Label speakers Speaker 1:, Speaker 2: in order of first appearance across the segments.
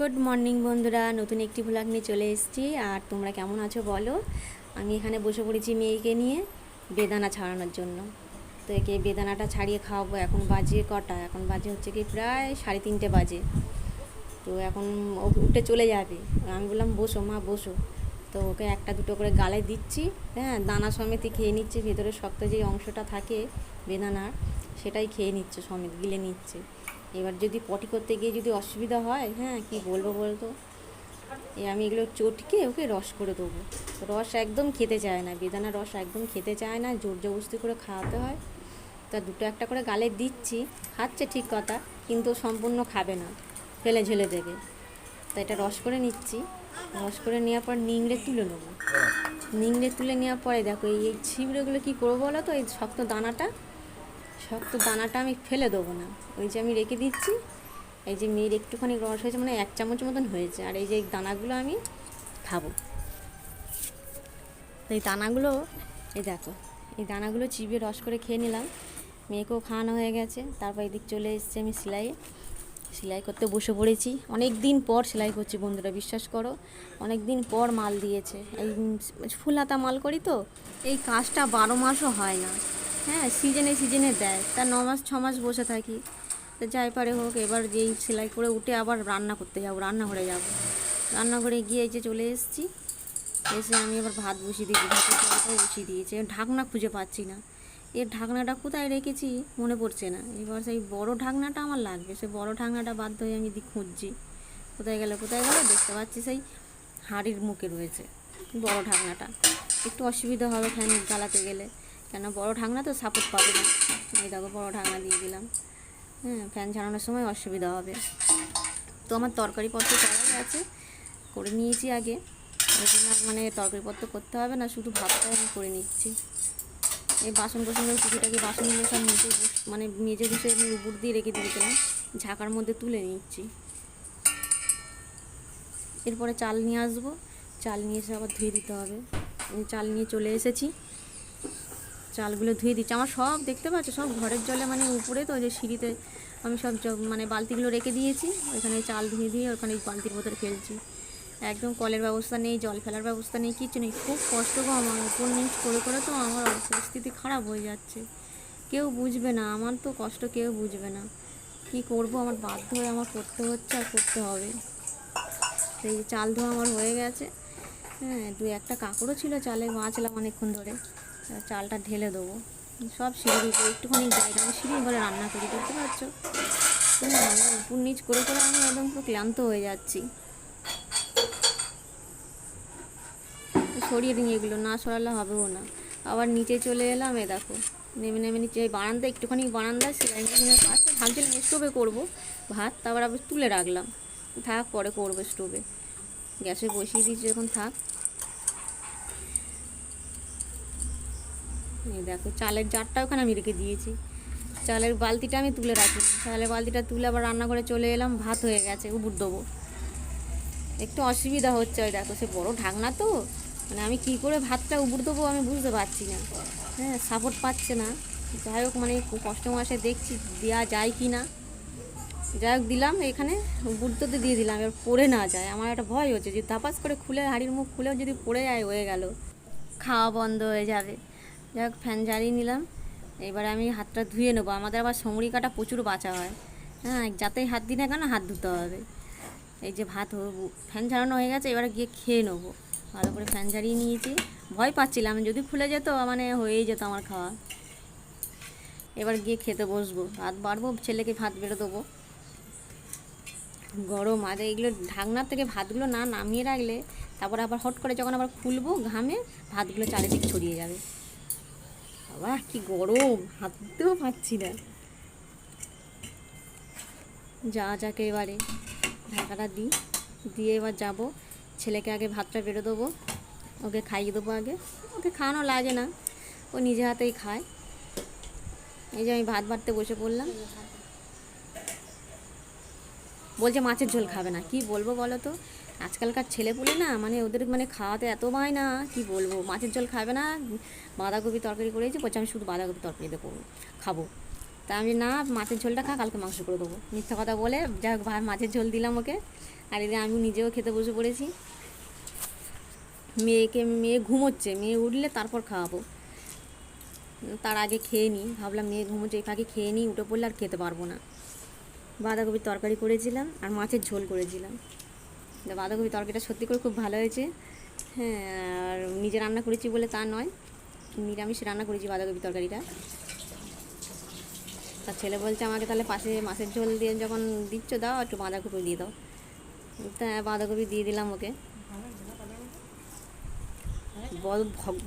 Speaker 1: Good morning বন্ধুরা, নতুন একটি ভ্লগ নিয়ে চলে এসেছি। আর তোমরা কেমন আছো বলো? আমি এখানে বসে পড়েছি মেয়েকে নিয়ে বেদানা ছাড়ানোর জন্য। তো একে বেদানাটা ছাড়িয়ে খাওয়াবো। এখন বাজে কটা? এখন বাজে হচ্ছে কি প্রায় সাড়ে তিনটে বাজে। তো এখন ও উঠে চলে যাবে। আমি বললাম, বসো মা, বসো। তো ওকে একটা দুটো করে গালে দিচ্ছি। হ্যাঁ দানা সমেত খেয়ে নিচ্ছে। ভেতরে শক্ত যে অংশটা থাকে বেদানার, সেটাই খেয়ে নিচ্ছে সমেত, গিলে নিচ্ছে। এবার যদি পটি করতে গিয়ে যদি অসুবিধা হয় হ্যাঁ কি বলব বলতো? এ আমি এগুলো চটকে ওকে রস করে দেবো। রস একদম খেতে চায় না, বেদানা রস একদম খেতে চায় না, জোর জবরদস্তি করে খাওয়াতে হয়। তা দুটো একটা করে গালে দিচ্ছি, খাচ্ছে ঠিক কথা, কিন্তু সম্পূর্ণ খাবে না, ফেলে ঝেলে দেবে। তা এটা রস করে নিচ্ছি, রস করে নেওয়ার পর নিংড়ে তুলে নেব। নিংড়ে তুলে নেওয়ার পরে দেখো এই এই ছিবড়েগুলো কী করব বলো তো? এই শক্ত দানাটা শক্ত দানাটা আমি ফেলে দেবো না। ওই যে আমি রেখে দিচ্ছি, এই যে মেয়ের একটুখানি রস হয়েছে মানে এক চামচ মতন হয়েছে, আর এই যে দানাগুলো আমি খাব। এই দানাগুলো, এই দেখো, এই দানাগুলো চিবিয়ে রস করে খেয়ে নিলাম। মেয়েকেও খাওয়ানো হয়ে গেছে, তারপর এদিক চলে এসেছি আমি সেলাইয়ে। সেলাই করতে বসে পড়েছি। অনেক দিন পর সেলাই করছি, বন্ধুরা, বিশ্বাস করো। অনেক দিন পর মাল দিয়েছে। এই ফুল হাতা মাল করি তো, এই কাজটা বারো মাসও হয় না। হ্যাঁ সিজনে সিজনে দেয়। তা ন মাস, ছ মাস বসে থাকি। তো যাই পারে হোক, এবার যেই সেলাই করে উঠে আবার রান্না করতে যাব, রান্নাঘরে যাব। রান্নাঘরে গিয়ে এই যে চলে এসেছি। এসে আমি এবার ভাত বসিয়ে দিয়েছি, ভাতের জলটাও বসিয়ে দিয়েছি। ঢাকনা খুঁজে পাচ্ছি না। এর ঢাকনাটা কোথায় রেখেছি মনে পড়ছে না। এবার সেই বড় ঢাকনাটা আমার লাগবে। সেই বড় ঢাকনাটা বাধ্য হয়ে আমি খুঁজছি। কোথায় গেল কোথায় গেল? দেখতে পাচ্ছি সেই হাঁড়ির মুখে রয়েছে বড় ঢাকনাটা। একটু অসুবিধা হবে ফ্যান জ্বালাতে গেলে। কেন? বড় ঢাকনা তো সাপোর্ট পাবে না। এই দেখো, বড় ঢাকনা দিয়ে দিলাম। হ্যাঁ ফ্যান ঝাড়ানোর সময় অসুবিধা হবে। তো আমার তরকারিপত্র করাই আছে। করে নিয়েছি আগে। ওই মানে তরকারিপত্র করতে হবে না, শুধু ভাতটাই আমি করে নিচ্ছি। এই বাসন কোসনগুলো টুকিটাকি বাসনগুলো সব মেজে মানে মেজে বসে আমি উপর দিয়ে রেখে দিয়েছিলাম। ঝাঁকার মধ্যে তুলে নিচ্ছি। এরপরে চাল নিয়ে আসব। চাল নিয়ে এসে আবার ধুয়ে দিতে হবে। চাল নিয়ে চলে এসেছি। চালগুলো ধুয়ে দিচ্ছি। আমার সব দেখতে পাচ্ছ, সব ঘরের জলে মানে উপরে তো ওই যে সিঁড়িতে আমি সব মানে বালতিগুলো রেখে দিয়েছি। ওইখানে চাল ধুয়ে দিয়ে ওখানে বালতির ভেতরে ফেলছি। একদম কলের ব্যবস্থা নেই, জল ফেলার ব্যবস্থা নেই কিছু নেই। খুব কষ্ট গো আমার উপর নিচ করে করে তো আমার পরিস্থিতি খারাপ হয়ে যাচ্ছে। কেউ বুঝবে না, আমার তো কষ্ট কেউ বুঝবে না। কি করব? আমার বাধ্য হয়ে আমার করতে হচ্ছে আর করতে হবে। এই যে চাল ধোয়া আমার হয়ে গেছে। হ্যাঁ দু একটা কাঁকড়ও ছিল চালে মাছলাম অনেকক্ষণ ধরে। চালটা ঢেলে দেবো। সব সিঁড়ির উপরে, একটুখানি জায়গা আমি সিঁড়ির ঘরে রান্না করি, দেখতে পাচ্ছ? উপর নিচ করে করে আমি একদম পুরো ক্লান্ত হয়ে যাচ্ছি। সরিয়ে দিই এগুলো, না সরালে হবেও না। আবার নিচে চলে এলাম, এ দেখো, নেমে নেমে নিচে বারান্দা একটুখানি বারান্দা মেশিনের পাশে ভাবছিলাম স্টোভে করব ভাত, তারপর আবার তুলে রাখলাম। থাক, পরে করব স্টোভে। গ্যাসে বসিয়ে দিয়েছি যখন থাক। দেখো, চালের জারটা ওখানে আমি রেখে দিয়েছি। চালের বালতিটা আমি তুলে রাখি। চালের বালতিটা তুলে আবার রান্নাঘরে চলে এলাম, ভাত হয়ে গেছে, উবুর দেবো। একটু অসুবিধা হচ্ছে ওই দেখো, সে বড় ঢাকনা তো। মানে আমি কি করে ভাতটা উবুর দেবো আমি বুঝতে পারছি না। হ্যাঁ সাপোর্ট পাচ্ছে না। যাই হোক মানে কষ্ট মাসে দেখছি দেওয়া যায় কি না। যাই হোক, দিলাম এখানে বুদ্ধতে দিয়ে দিলাম, এবার পড়ে না যায়। আমার একটা ভয় হচ্ছে যে, ধাপাস করে খুলে হাড়ির মুখ খুলেও যদি পড়ে যায়, হয়ে গেল। খাওয়া বন্ধ হয়ে যাবে। যাই হোক ফ্যান জ্বালিয়ে নিলাম। এবার আমি হাতটা ধুয়ে নেব। আমাদের আবার সমড়ি কাটা প্রচুর বাঁচা হয়। হ্যাঁ যাতেই হাত দিই না কেন, হাত ধুতে হবে। এই যে ভাত ফ্যান ঝাড়ানো হয়ে গেছে, এবারে গিয়ে খেয়ে নেব। ভালো করে ফ্যান ঝাড়িয়ে নিয়েছি। ভয় পাচ্ছিলাম, যদি খুলে যেত মানে হয়েই যেত আমার খাওয়া। এবার গিয়ে খেতে বসবো। ভাত বাড়বো, ছেলেকে ভাত বেড়ে দেবো। গরম, আর এইগুলো ঢাকনার থেকে ভাতগুলো না নামিয়ে রাখলে, তারপর আবার হট করে যখন আবার খুলবো, ঘামে, ভাতগুলো চারিদিক ছড়িয়ে যাবে। বাবা, কি গরম। হাত পারছি না। যা যাকে এবারে, ঢাকাটা দিই দিয়ে এবার যাব। ছেলেকে আগে ভাতটা বেড়ে দেবো। ওকে খাইয়ে দেবো আগে। ওকে খাওয়ানো লাগে না। ও নিজে হাতেই খায়। এই যে আমি ভাত বাড়তে বসে পড়লাম। বলছে মাছের ঝোল খাবে না। কি বলব বলো তো? আজকালকার ছেলেপুলে না মানে ওদের মানে খাওয়াতে এত বায় না, কি বলব? মাছের ঝোল খাবে না, বাঁধাকপি তরকারি করেছি বলছে, আমি শুধু বাঁধাকপি তরকারি দেবো, খাব। তা আমি না, মাছের ঝোলটা খা, কালকে মাংস করে দেবো। মিথ্যা কথা বলে যাই হোক, ভাই, মাছের ঝোল দিলাম ওকে। আর এদিকে আমি নিজেও খেতে বসে পড়েছি। মেয়েকে, মেয়ে ঘুমোচ্ছে, মেয়ে উঠলে তারপর খাওয়াবো। তার আগে খেয়ে নিই। ভাবলাম মেয়ে ঘুমোচ্ছে, এই ফাঁকে খেয়ে নিই, উঠে পড়লে আর খেতে পারব না। বাঁধাকপির তরকারি করেছিলাম আর মাছের ঝোল করেছিলাম। তা বাঁধাকপির তরকারিটা সত্যি করে খুব ভালো হয়েছে। হ্যাঁ আর নিজে রান্না করেছি বলে তা নয়। নিরামিষ রান্না করেছি বাঁধাকপির তরকারিটা। তার ছেলে বলছে আমাকে তাহলে পাশে মাছের ঝোল দিয়ে যখন দিচ্ছ দাও, একটু বাঁধাকপি দিয়ে দাও। তা বাঁধাকপি দিয়ে দিলাম ওকে।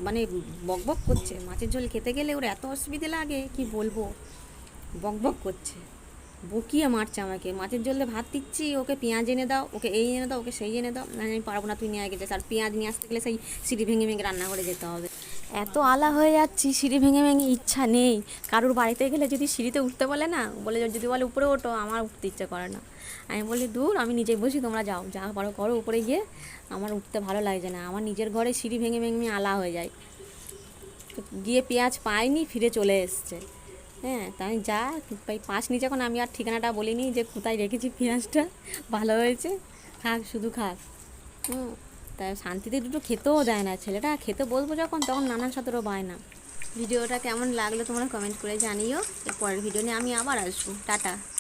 Speaker 1: মানে বক বক করছে। মাছের ঝোল খেতে গেলে ওর এত অসুবিধে লাগে, কি বলব? বক বক করছে। বকিয়ে মারছে আমাকে। মাছের ঝোলে ভাত দিচ্ছি, ওকে পেঁয়াজ এনে দাও, ওকে এই এনে দাও, ওকে সেই এনে দাও, না আমি পারব না, তুই নিয়ে আগে যাস আর পেঁয়াজ নিয়ে আসতে গেলে সেই সিঁড়ি ভেঙে ভেঙে রান্না করে যেতে হবে। এত আলা হয়ে যাচ্ছি, সিঁড়ি ভেঙে ভেঙে ইচ্ছা নেই। কারোর বাড়িতে গেলে যদি সিঁড়িতে উঠতে বলে না, বলে যদি বলে উপরে ওঠো, আমার উঠতে ইচ্ছে করে না। আমি বলি, দূর, আমি নিজেই বসি, তোমরা যাও, যা পারো করো উপরে গিয়ে। আমার উঠতে ভালো লাগছে না, আমার নিজের ঘরে সিঁড়ি ভেঙে ভেঙে আলা হয়ে যায়। গিয়ে পেঁয়াজ পাইনি, ফিরে চলে এসছে। হ্যাঁ তা আমি যা তাই পাঁচ নি যখন আমি আর ঠিকানাটা বলিনি যে কোথায় রেখেছি পেঁয়াজটা। ভালো হয়েছে, খাক, শুধু খাক। হুম, তা শান্তিতে দুটো খেতেও দেয় না, ছেলেটা খেতে বলব যখন, তখন নানান সাঁতারও পায় না। ভিডিওটা কেমন লাগল তোমরা কমেন্ট করে জানিও। এর পরের ভিডিও নিয়ে আমি আবার আসব। টাটা।